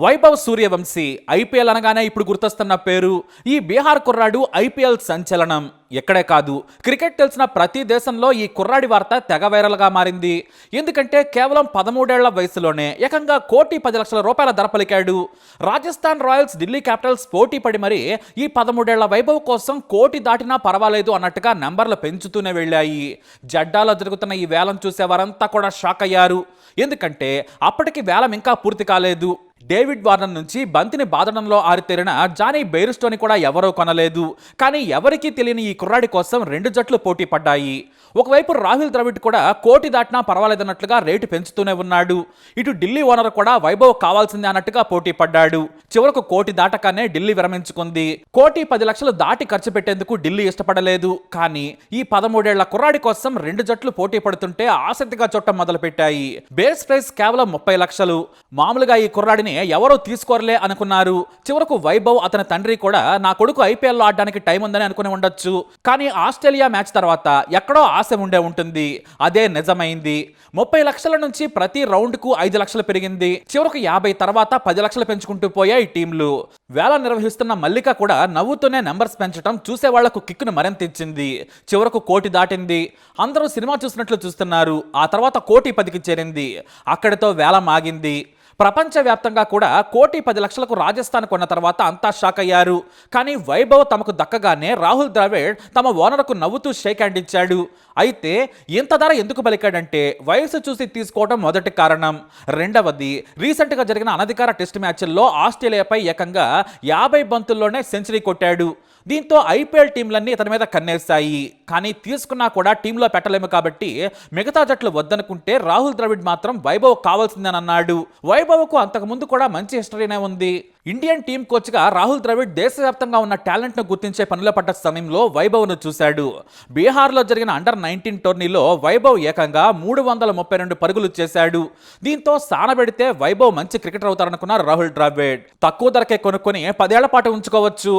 Vaibhav Suryavanshi IPL అనగానే ఇప్పుడు గుర్తొస్తున్న పేరు. ఈ బీహార్ కుర్రాడు ఐపీఎల్ సంచలనం. ఎక్కడే కాదు క్రికెట్ తెలిసిన ప్రతి దేశంలో ఈ కుర్రాడి వార్త తెగ వైరల్గా మారింది. ఎందుకంటే కేవలం పదమూడేళ్ళ వయసులోనే ఏకంగా కోటి పది లక్షల రూపాయల ధర పలికాడు. రాజస్థాన్ రాయల్స్ ఢిల్లీ క్యాపిటల్స్ పోటీ పడి మరి ఈ పదమూడేళ్ళ వైభవ్ కోసం కోటి దాటినా పర్వాలేదు అన్నట్టుగా నెంబర్లు పెంచుతూనే వెళ్ళాయి. జడ్డాలో జరుగుతున్న ఈ వేలం చూసే వారంతా కూడా షాక్ అయ్యారు. ఎందుకంటే అప్పటికి వేలం ఇంకా పూర్తి కాలేదు. డేవిడ్ వార్నర్ నుంచి బంతిని బాదడంలో ఆరితేరిన జానీ బెయిర్స్టోని కూడా ఎవరూ కొనలేదు. కానీ ఎవరికీ తెలియని ఈ కుర్రాడి కోసం రెండు జట్లు పోటీ పడ్డాయి. ఒకవైపు రాహుల్ ద్రవిడ్ కూడా కోటి దాటినా పర్వాలేదన్నట్లుగా రేటు పెంచుతూనే ఉన్నాడు. ఇటు ఢిల్లీ ఓనర్ కూడా వైభవ్ కావాల్సిందే అన్నట్టుగా పోటీ పడ్డాడు. చివరకు కోటి దాటకానే ఢిల్లీ విరమించుకుంది. కోటి పది లక్షలు దాటి ఖర్చు పెట్టేందుకు ఢిల్లీ ఇష్టపడలేదు. కానీ ఈ పదమూడేళ్ళ కుర్రాడి కోసం రెండు జట్లు పోటీ పడుతుంటే ఆసక్తిగా చుట్టం మొదలుపెట్టాయి. బేస్ ప్రైస్ కేవలం ముప్పై లక్షలు. మామూలుగా ఈ కుర్రాడిని ఎవరో తీసుకోరలే అనుకున్నారు. చివరకు వైభవ్ అతని తండ్రి కూడా నా కొడుకు ఐపీఎల్లో ఆడడానికి టైం ఉందని అనుకుని ఉండొచ్చు. కానీ ఆస్ట్రేలియా మ్యాచ్ తర్వాత ఎక్కడో ఆశ ఉండే ఉంటుంది. అదే నిజమైంది. ముప్పై లక్షల నుంచి ప్రతి రౌండ్కు ఐదు లక్షలు పెరిగింది. చివరకు యాభై తర్వాత పది లక్షలు పెంచుకుంటూ పోయాయి టీంలు. వేల నిర్వహిస్తున్న మల్లిక కూడా నవ్వుతూనే నెంబర్స్ పెంచడం చూసే వాళ్ళకు కిక్కును మరింత ఇచ్చింది. చివరకు కోటి దాటింది. అందరూ సినిమా చూసినట్లు చూస్తున్నారు. ఆ తర్వాత కోటి పదికి చేరింది. అక్కడితో వేలం ఆగింది ప్రపంచవ్యాప్తంగా కూడా కోటి పది లక్షలకు రాజస్థాన్ కొన్న తర్వాత అంతా షాక్ అయ్యారు. కానీ వైభవ్ తమకు దక్కగానే రాహుల్ ద్రావిడ్ తమ ఓనర్కు నవ్వుతూ షేక్ హ్యాండ్ ఇచ్చాడు. అయితే ఇంత ధర ఎందుకు పలికాడంటే వయసు చూసి తీసుకోవడం మొదటి కారణం. రెండవది రీసెంట్గా జరిగిన అనధికార టెస్ట్ మ్యాచ్ల్లో ఆస్ట్రేలియాపై ఏకంగా యాభై బంతుల్లోనే సెంచరీ కొట్టాడు. దీంతో ఐపీఎల్ టీంలన్నీ ఇతని మీద కన్నేశాయి. కానీ తీసుకున్నా కూడా టీంలో పెట్టలేము కాబట్టి మిగతా జట్లు వద్దనుకుంటే రాహుల్ ద్రవిడ్ మాత్రం వైభవ్ కావాల్సిందని అన్నాడు. వైభవ్కు అంతకుముందు కూడా మంచి హిస్టరీనే ఉంది. ఇండియన్ టీం కోచ్గా రాహుల్ ద్రవిడ్ దేశవ్యాప్తంగా ఉన్న టాలెంట్ను గుర్తించే పనిలో పడ్డ సమయంలో వైభవ్ను చూశాడు. బీహార్లో జరిగిన అండర్ నైన్టీన్ టోర్నీలో వైభవ్ ఏకంగా మూడు వందల ముప్పై రెండు పరుగులు చేశాడు. దీంతో సానబెడితే వైభవ్ మంచి క్రికెటర్ అవుతారనుకున్నారు రాహుల్ ద్రావిడ్. తక్కువ ధరకే కొనుక్కొని పదేళ్ళ పాటు ఉంచుకోవచ్చు.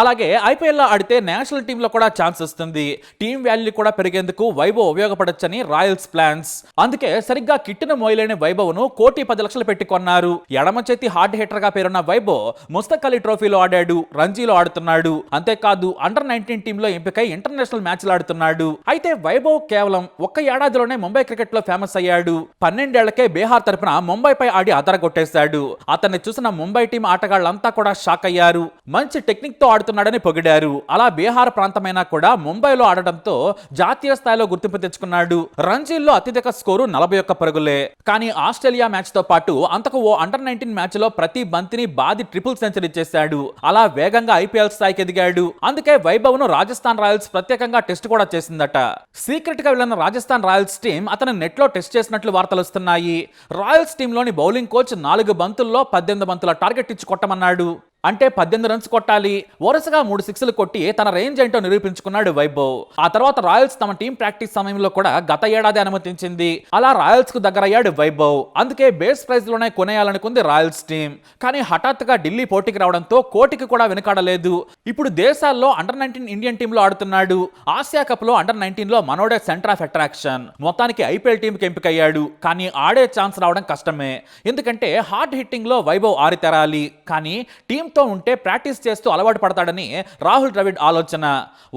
అలాగే ఐపీఎల్లో ఆడితే నేషనల్ టీంలో కూడా ఛాన్స్ వస్తుంది. టీం వాల్యూ కూడా పెరిగేందుకు వైభవ్ ఉపయోగపడొచ్చని రాయల్స్ ప్లాన్స్. అందుకే సరిగ్గా కిట్టిన మోయలేని వైభవ్ను కోటి పది లక్షలు పెట్టుకున్నారు ఎడమ చేతి హార్డ్ హిట్టర్గా పేరున్న వైభవ్ ముస్తక్ అలీ ట్రోఫీలో ఆడాడు రంజీలో ఆడుతున్నాడు. అంతేకాదు అండర్ నైన్టీన్ టీంలో ఎంపికై ఇంటర్నేషనల్ మ్యాచ్లు ఆడుతున్నాడు. అయితే వైభవ్ కేవలం ఒక్క ఏడాదిలోనే ముంబై క్రికెట్లో ఫేమస్ అయ్యాడు. పన్నెండేళ్ళకే బీహార్ తరపున ముంబైపై ఆడి అదరగొట్టేశాడు. అతన్ని చూసిన ముంబై టీం ఆటగాళ్ళంతా కూడా షాక్ అయ్యారు. మంచి టెక్నిక్తో ఆడుతున్నాడని పొగిడారు. అలా బీహార్ ప్రాంతమైనా కూడా ముంబైలో ఆడడంతో జాతీయ స్థాయిలో గుర్తింపు తెచ్చుకున్నాడు. రంజీల్లో అత్యధిక స్కోరు నలభై ఒక్క పరుగులే. కానీ ఆస్ట్రేలియా మ్యాచ్తో పాటు అంతకు ఓ అండర్ నైన్టీన్ మ్యాచ్లో ప్రతి బంతిని బాది ట్రిపుల్ సెంచరీ చేశాడు. అలా వేగంగా ఐపీఎల్ స్థాయికి ఎదిగాడు. అందుకే వైభవ్ను రాజస్థాన్ రాయల్స్ ప్రత్యేకంగా టెస్ట్ కూడా చేసిందట. సీక్రెట్గా వెళ్ళిన రాజస్థాన్ రాయల్స్ టీం అతను నెట్లో టెస్ట్ చేసినట్లు వార్తలు వస్తున్నాయి. రాయల్స్ టీంలోని బౌలింగ్ కోచ్ నాలుగు బంతుల్లో పద్దెనిమిది బంతుల టార్గెట్ ఇచ్చి కొట్టమన్నాడు. అంటే పద్దెనిమిది రన్స్ కొట్టాలి. వరుసగా మూడు సిక్స్లు కొట్టి తన రేంజ్ ఏంటో నిరూపించుకున్నాడు వైభవ్. ఆ తర్వాత రాయల్స్ తమ టీం ప్రాక్టీస్ సమయంలో కూడా గత ఏడాది అనుమతించింది. అలా రాయల్స్కు దగ్గరయ్యాడు వైభవ్. అందుకే బేస్ ప్రైజ్లోనే కొనేయాలనుకుంది రాయల్స్ టీం కానీ హఠాత్తుగా ఢిల్లీ పోటీకి రావడంతో కోటికి కూడా వెనుకాడలేదు. ఇప్పుడు దేశాల్లో అండర్ నైన్టీన్ ఇండియన్ టీంలో ఆడుతున్నాడు. ఆసియా కప్లో అండర్ నైన్టీన్లో మనోడే సెంటర్ ఆఫ్ అట్రాక్షన్ మొత్తానికి ఐపీఎల్ టీం కి ఎంపికయ్యాడు. కానీ ఆడే ఛాన్స్ రావడం కష్టమే. ఎందుకంటే హార్డ్ హిట్టింగ్లో వైభవ్ ఆరితెరాలి. కానీ టీం టీంతో ఉంటే ప్రాక్టీస్ చేస్తూ అలవాటు పడతాడని రాహుల్ ద్రవిడ్ ఆలోచన.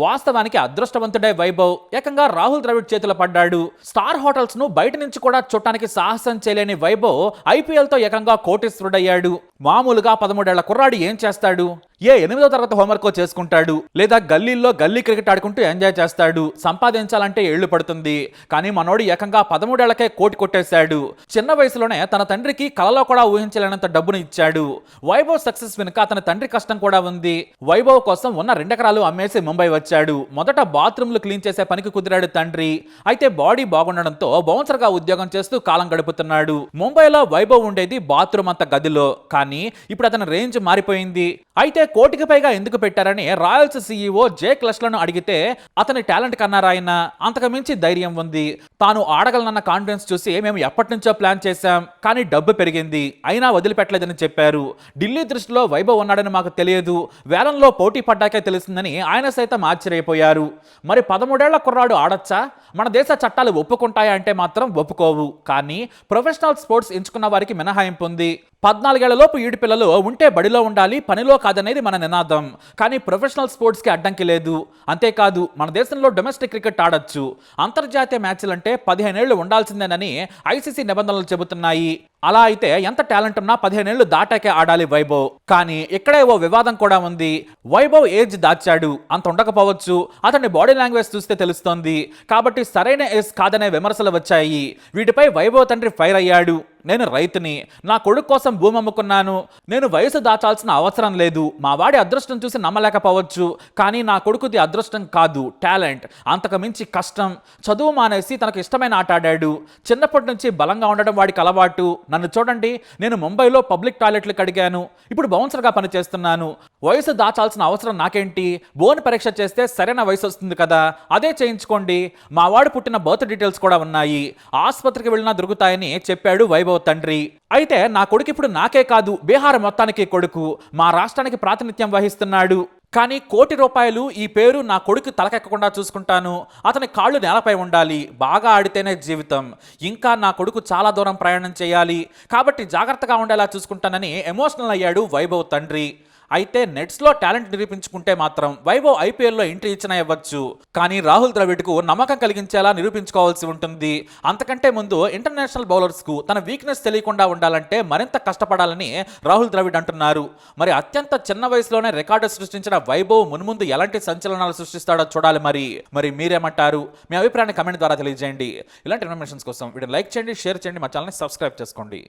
వాస్తవానికి అదృష్టవంతుడే వైభవ్. ఏకంగా రాహుల్ ద్రవిడ్ చేతిలో పడ్డాడు. స్టార్ హోటల్స్ను బయట నుంచి కూడా చూడటానికి సాహసం చేయలేని వైభవ్ ఐపీఎల్తో ఏకంగా కోటీశ్వరుడయ్యాడు. మామూలుగా పదమూడేళ్ళ కుర్రాడు ఏం చేస్తాడు? ఏ ఎనిమిదో తరగతి హోంవర్క్ చేసుకుంటాడు? లేదా గల్లీల్లో గల్లీ క్రికెట్ ఆడుకుంటూ ఎంజాయ్ చేస్తాడు? సంపాదించాలంటే ఏళ్ళు పడుతుంది. కానీ మనోడు ఏకంగా పదమూడేళ్ళకే కోటి కొట్టేశాడు. చిన్న వయసులోనే తన తండ్రికి కలలో కూడా ఊహించలేనంత డబ్బును ఇచ్చాడు. వైభవ్ సక్సెస్ వెనుక తన తండ్రి కష్టం కూడా ఉంది. వైభవ్ కోసం ఉన్న రెండెకరాలు అమ్మేసి ముంబై వచ్చాడు. మొదట బాత్రూంలు క్లీన్ చేసే పనికి కుదిరాడు తండ్రి. అయితే బాడీ బాగుండడంతో బౌన్సర్గా ఉద్యోగం చేస్తూ కాలం గడుపుతున్నాడు. ముంబైలో వైభవ్ ఉండేది బాత్రూమ్ అంత గదిలో. కానీ ఇప్పుడు అతని రేంజ్ మారిపోయింది. అయితే కోటికి పైగా ఎందుకు పెట్టారని రాయల్స్ సీఈఓ జే క్లస్లను అడిగితే అతని టాలెంట్ కన్నారాయన అంతకు మించి ధైర్యం ఉంది. తాను ఆడగలనన్న కాన్ఫిడెన్స్ చూసి మేము ఎప్పటి నుంచో ప్లాన్ చేశాం కానీ డబ్బు పెరిగింది. అయినా వదిలిపెట్టలేదని చెప్పారు. ఢిల్లీ దృష్టిలో వైభవ్ ఉన్నాడని మాకు తెలియదు. వేలంలో పోటీ పడ్డాకే తెలిసిందని ఆయన సైతం ఆశ్చర్యపోయారు. మరి పదమూడేళ్ళ కుర్రాడు ఆడొచ్చా? మన దేశ చట్టాలు ఒప్పుకుంటాయా అంటే మాత్రం ఒప్పుకోవు. కానీ ప్రొఫెషనల్ స్పోర్ట్స్ ఎంచుకున్న వారికి మినహాయింపు ఉంది. పద్నాలుగేళ్ళలోపు ఈడు పిల్లలు ఉంటే బడిలో ఉండాలి పనిలో కాదనేది మన నినాదం. కానీ ప్రొఫెషనల్ స్పోర్ట్స్కి అడ్డంకి లేదు. అంతేకాదు మన దేశంలో డొమెస్టిక్ క్రికెట్ ఆడొచ్చు. అంతర్జాతీయ మ్యాచ్లంటే పదిహేనేళ్ళు ఉండాల్సిందేనని ఐసీసీ నిబంధనలు చెబుతున్నాయి. అలా అయితే ఎంత టాలెంట్ ఉన్నా పదిహేనేళ్ళు దాటాకే ఆడాలి వైభవ్. కానీ ఇక్కడే ఓ వివాదం కూడా ఉంది. వైభవ్ ఏజ్ దాచాడు. అంత ఉండకపోవచ్చు. అతని బాడీ లాంగ్వేజ్ చూస్తే తెలుస్తోంది. కాబట్టి సరైన ఏజ్ కాదనే విమర్శలు వచ్చాయి. వీటిపై వైభవ్ తండ్రి ఫైర్ అయ్యాడు. నేను రైతుని. నా కొడుకు కోసం భూమి అమ్ముకున్నాను. నేను వయసు దాచాల్సిన అవసరం లేదు. మా వాడి అదృష్టం చూసి నమ్మలేకపోవచ్చు. కానీ నా కొడుకుది అదృష్టం కాదు. టాలెంట్. అంతకు మించి కష్టం. చదువు మానేసి తనకు ఇష్టమైన ఆట ఆడాడు. చిన్నప్పటి నుంచి బలంగా ఉండడం వాడికి అలవాటు. నన్ను చూడండి నేను ముంబైలో పబ్లిక్ టాయిలెట్లు కడిగాను ఇప్పుడు బౌన్సర్గా పనిచేస్తున్నాను. వయసు దాచాల్సిన అవసరం నాకేంటి? బోన్ పరీక్ష చేస్తే సరైన వయసు వస్తుంది కదా అదే చేయించుకోండి. మా వాడు పుట్టిన బర్త్ డీటెయిల్స్ కూడా ఉన్నాయి. ఆసుపత్రికి వెళ్ళినా దొరుకుతాయని చెప్పాడు వైభవ్ తండ్రి. అయితే నా కొడుకు ఇప్పుడు నాకే కాదు బీహార్ మొత్తానికి కొడుకు. మా రాష్ట్రానికి ప్రాతినిధ్యం వహిస్తున్నాడు. కానీ కోటి రూపాయలు ఈ పేరు నా కొడుకు తలకెక్కకుండా చూసుకుంటాను. అతని కాళ్ళు నేలపై ఉండాలి. బాగా ఆడితేనే జీవితం. ఇంకా నా కొడుకు చాలా దూరం ప్రయాణం చేయాలి. కాబట్టి జాగ్రత్తగా ఉండేలా చూసుకుంటానని ఎమోషనల్ అయ్యాడు వైభవ్ తండ్రి. అయితే నెట్స్లో టాలెంట్ నిరూపించుకుంటే మాత్రం వైభవ్ ఐపీఎల్లో ఎంట్రీ ఇచ్చినా ఇవ్వచ్చు. కానీ రాహుల్ ద్రవిడ్కు నమ్మకం కలిగించేలా నిరూపించుకోవాల్సి ఉంటుంది. అంతకంటే ముందు ఇంటర్నేషనల్ బౌలర్స్కు తన వీక్నెస్ తెలియకుండా ఉండాలంటే మరింత కష్టపడాలని రాహుల్ ద్రవిడ్ అంటున్నారు. మరి అత్యంత చిన్న వయసులోనే రికార్డు సృష్టించిన వైభవ్ మున్ముందు ఎలాంటి సంచలనాలు సృష్టిస్తాడో చూడాలి మరి. మరి మీరేమంటారు? మీ అభిప్రాయాన్ని కమెంట్ ద్వారా తెలియజేయండి. ఇలాంటి ఇన్ఫర్మేషన్స్ కోసం వీడియో లైక్ చేయండి షేర్ చేయండి మా ఛానల్ని సబ్స్క్రైబ్ చేసుకోండి.